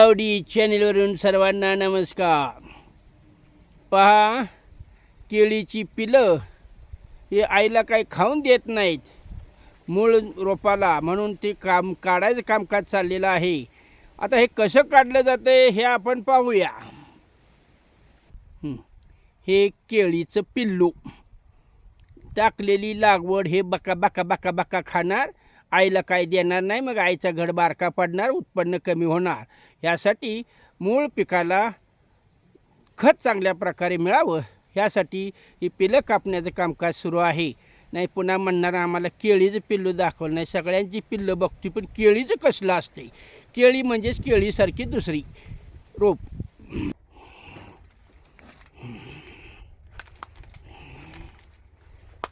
आवडी चॅनेलवरून सर्वांना नमस्कार. पहा केळीची पिलं हे आईला काही खाऊन देत नाहीत. मूळ रोपाला म्हणून ते काम काढायचं कामकाज चाललेलं आहे. आता हे कसं काढलं जातं हे आपण पाहूया. हे केळीचं पिल्लू. टाकलेली लागवड हे बका बका बका बका खाणार. आईला काय देणार नाही मग आईचा घड बारका पडणार उत्पन्न कमी होणार. यासाठी मूळ पिकाला खत चांगल्या प्रकारे मिळावं ह्यासाठी ही पिलं कापण्याचं कामकाज सुरू आहे. नाही पुन्हा म्हणणार आम्हाला केळीचं पिल्लू दाखवलं नाही. सगळ्यांची पिल्लं बघतो पण केळीचं कसलं असते केळी म्हणजेच केळीसारखी दुसरी रोप.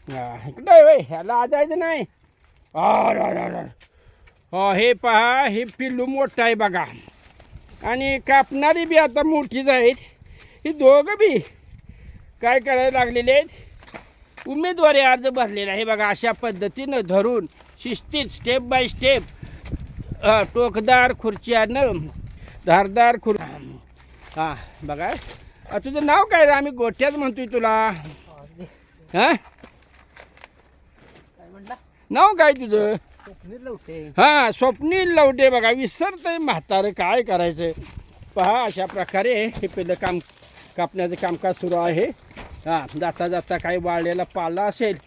हा, इकडं ह्याला आजायचं नाही. हो हे पहा हे पिल्लू मोठं आहे बघा. आणि कापणारी बी आता मोठीच आहेत. ही दोघं बी काय करायला लागलेले आहेत? उमेदवारी अर्ज भरलेला आहे बघा अशा पद्धतीनं धरून शिस्तीत स्टेप बाय स्टेप टोकदार खुर्च्यानं धारदार खुर हां बघा. तुझं नाव काय? आम्ही गोठ्यात म्हणतोय तुला. हां? नाव काय तुझं? स्वप्नील लवटे. हां स्वप्नील लवटे बघा विसरतंय म्हातारं काय करायचं पहा अशा प्रकारे हे पहिलं काम कापण्याचं कामकाज सुरू आहे. हां जाता जाता काही वाळलेला पाला असेल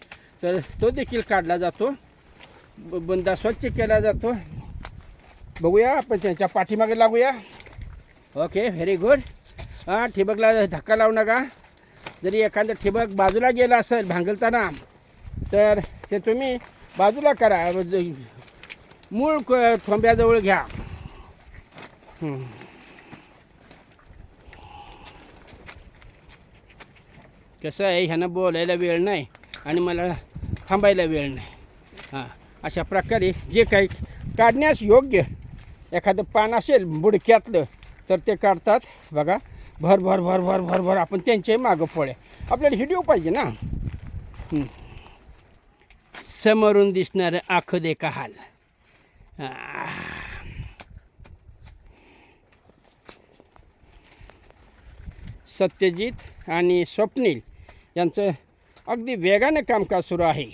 तर तो देखील काढला जातो. बुंदा स्वच्छ केला जातो. बघूया आपण त्यांच्या पाठीमागे लागूया. Okay very good. हां ठिबकला धक्का लावू नका. जरी एखादं ठिबक बाजूला गेलं असेल भांगलताना तर ते तुम्ही बाजूला करा. मूळ क- खोंब्याजवळ घ्या. कसं आहे ह्यानं बोलायला वेळ नाही आणि मला थांबायला वेळ नाही. हां अशा प्रकारे जे काही काढण्यास योग्य एखादं पान असेल बुडक्यातलं तर ते काढतात. बघा भर भर भर भर भर भर आपण त्यांच्याही मागं पोळ्या. आपल्याला व्हिडिओ पाहिजे ना. हं. समोरून दिसणारं आखं दे हाल. सत्यजित आणि स्वप्नील यांचं अगदी वेगानं कामकाज सुरू आहे.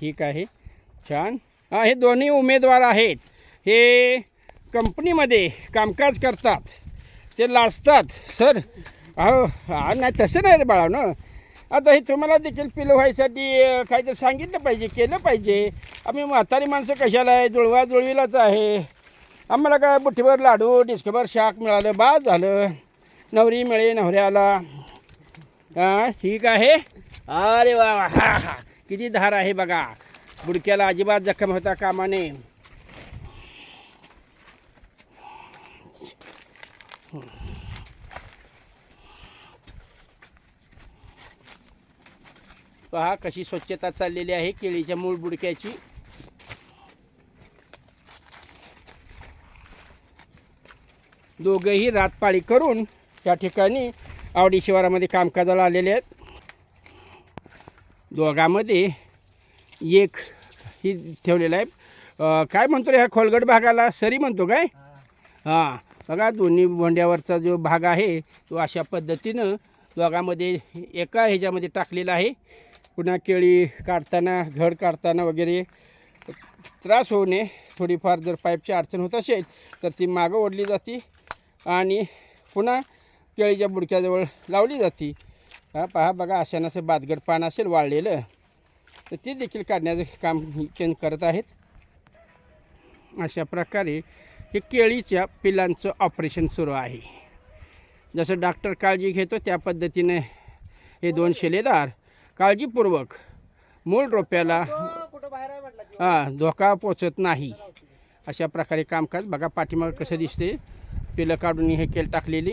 ठीक आहे. छान. हे दोन्ही उमेदवार आहेत. हे कंपनीमध्ये कामकाज करतात. ते लाजतात. सर अहो नाही तसं नाही रे बाळा ना. आता हे तुम्हाला देखील पिलं व्हायसाठी काहीतरी सांगितलं पाहिजे केलं पाहिजे. आम्ही म्हातारी माणसं कशाला आहे? जुळवा जुळवीलाच आहे. आम्हाला काय बुठीभर लाडू डिस्कभर शाक मिळालं बाद झालं. नवरी मिळे नवऱ्याला. हां ठीक आहे? अरे वा वा हा हा. किती धार आहे बघा. बुडक्याला अजिबात जखम होता कामाने पहा कशी स्वच्छता चाललेली आहे केळीच्या मूळ बुडक्याची. दोघंही रातपाळी करून त्या ठिकाणी आवडी शिवारामध्ये कामकाजाला आलेले आहेत. दोघांमध्ये एक ही ठेवलेलं आहे. काय म्हणतो रे ह्या खोलगट भागाला? सरी म्हणतो काय? हां. बघा दोन्ही बोंड्यावरचा जो भाग आहे तो अशा पद्धतीनं दोघांमध्ये एका ह्याच्यामध्ये टाकलेला आहे. पुन्हा केळी काढताना घड काढताना वगैरे त्रास होऊ नये. थोडीफार जर पाईपची अडचण होत असेल तर ती मागं ओढली जाते आणि पुन्हा केळीच्या बुडक्याजवळ लावली जाते. हा पहा बघा अशानं असं बादगड पान असेल वाळलेलं. तर ते देखील काढण्याचं काम चेंज करत आहेत. अशा प्रकारे हे केळीच्या पिलांचं ऑपरेशन सुरू आहे. जसं डॉक्टर काळजी घेतो त्या पद्धतीने हे दोन शिलेदार काळजीपूर्वक मूळ रोप्याला हां धोका पोचत नाही. अशा प्रकारे कामकाज बघा पाठीमागं कसं दिसते पिलं काढून हे केल टाकलेली.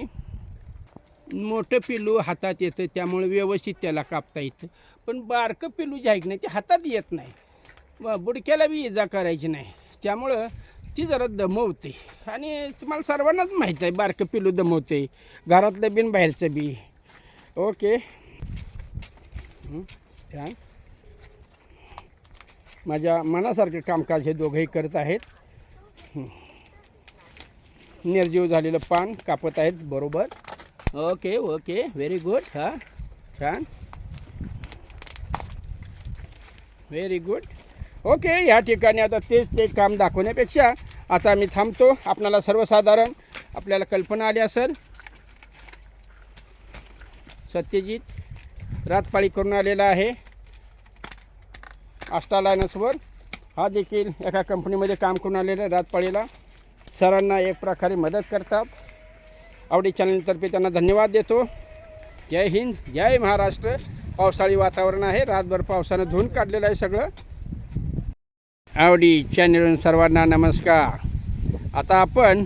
मोठं पिल्लू हातात येतं त्यामुळे व्यवस्थित त्याला कापता येतं. पण बारकं पिल्लू जे आहे की नाही ते हातात येत नाही. बुडक्याला बी इजा करायची नाही. त्यामुळं ती जरा दमवते. आणि तुम्हाला सर्वांनाच माहीत आहे बारकं पिल्लू दमवते. घरातलं बिन बाहेरचं बी. ओके. छान माझ्या मनासारखं कामकाज हे दोघंही करत आहेत. निर्जीव झालेलं पान कापत आहेत बरोबर. ओके ओके व्हेरी गुड हां. छान. व्हेरी गुड ओके या ठिकाणी आता तेच ते काम दाखवण्यापेक्षा आता मी थांबतो. आपणाला सर्वसाधारण आपल्याला कल्पना आली असेल. सत्यजित रातपाळी करून आलेला आहे. आष्टा लायनसवर हा देखील एका कंपनीमध्ये काम करून आलेला आहे रातपाळीला. सरांना एक प्रकारे मदत करतात. आवडी चॅनलतर्फे त्यांना धन्यवाद देतो. जय हिंद जय महाराष्ट्र. पावसाळी वातावरण आहे. रातभर पावसानं धुवून काढलेलं आहे सगळं. आवडी चॅनल सर्वांना नमस्कार. आता आपण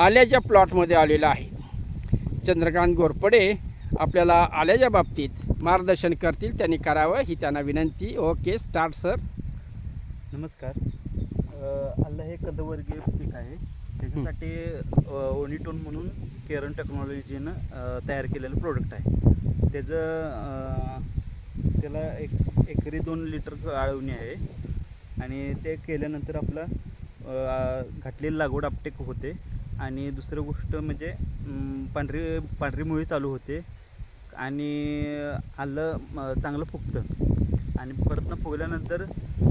आल्याच्या प्लॉटमध्ये आलेलो आहे. चंद्रकांत घोरपडे आपल्याला आल्याच्या बाबतीत मार्गदर्शन करतील त्यांनी करावं ही त्यांना विनंती. ओके स्टार्ट सर नमस्कार. अल्ला हे कदवर्गीय पीक आहे. त्याच्यासाठी ओनिटोन म्हणून केरन टेक्नॉलॉजीनं तयार केलेलं प्रोडक्ट आहे. त्याचं त्याला एक एकरी दोन लिटर आळवणी आहे. आणि ते केल्यानंतर आपलं घातलेली लागवड आपटेक होते. आणि दुसरं गोष्ट म्हणजे पांढरी पांढरी मुळी चालू होते. आणि आलं चांगलं फुगतं. आणि परतनं फुगल्यानंतर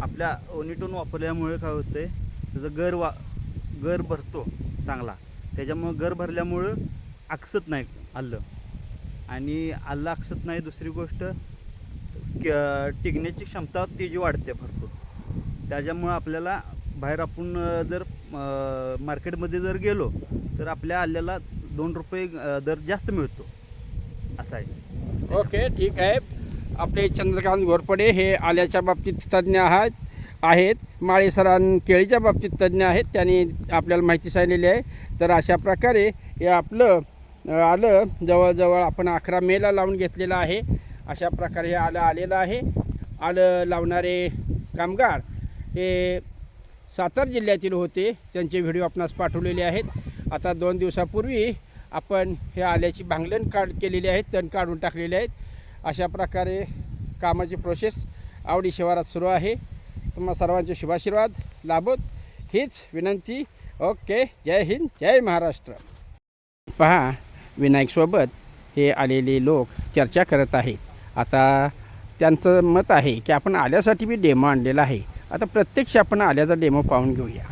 आपल्या ओनिटोन वापरल्यामुळे काय होतं आहे त्याचं गर वा गर भरतो चांगला. त्याच्यामुळं गर भरल्यामुळं आकसत नाही आलं. आणि आलं आकसत नाही दुसरी गोष्ट टिकण्याची क्षमता त्याची वाढते भरपूर. त्याच्यामुळं आपल्याला बाहेर आपण जर मार्केटमध्ये जर गेलो तर आपल्या आल्याला दोन रुपये दर जास्त मिळतो. असं आहे. ओके ठीक आहे. आपले चंद्रकांत घोरपडे हे आल्याच्या बाबतीत तज्ज्ञ आहेत आहेत. माळेसरान केळीच्या बाबतीत तज्ज्ञ आहेत. त्यांनी आपल्याला माहिती सांगलेली आहे. तर अशा प्रकारे हे आपलं आलं. जवळजवळ आपण अकरा मेला लावून घेतलेलं आहे. अशा प्रकारे हे आलं आलेलं आहे. आलं लावणारे कामगार हे सातारा जिल्ह्यातील होते. त्यांचे व्हिडिओ आपणास पाठवलेले आहेत. आता दोन दिवसापूर्वी आपण हे आल्याची भांगलन काढ केलेली आहेत तण काढून टाकलेले आहेत. अशा प्रकारे कामाची प्रोसेस आवडी शिवारात सुरू आहे. तुम्हा सर्वांचे शुभाशीर्वाद लाभोत. हीच विनंती. ओके जय हिंद जय महाराष्ट्र. पहा विनायकसोबत हे आलेले लोक चर्चा करत आहेत. आता त्यांचं मत आहे की आपण आल्यासाठी बी डेमो आणलेला आहे. आता प्रत्यक्ष आपण आल्याचा डेमो पाहून घेऊया.